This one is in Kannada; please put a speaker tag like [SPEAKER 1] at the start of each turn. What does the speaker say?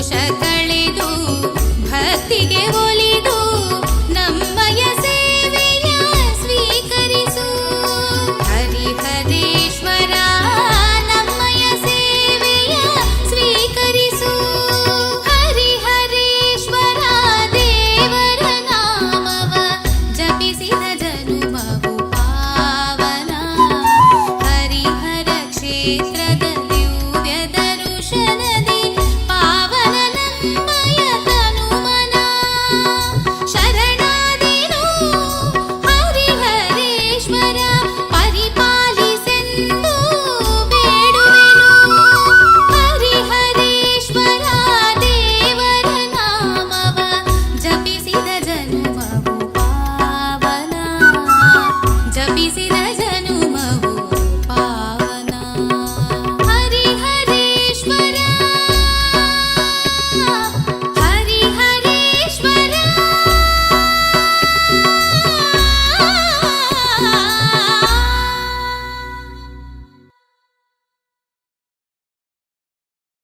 [SPEAKER 1] ಬೇಡಿದೆನು ದೋಷ ಕಳೆದು ಭಕ್ತಿಗೆ ಒಲಿದ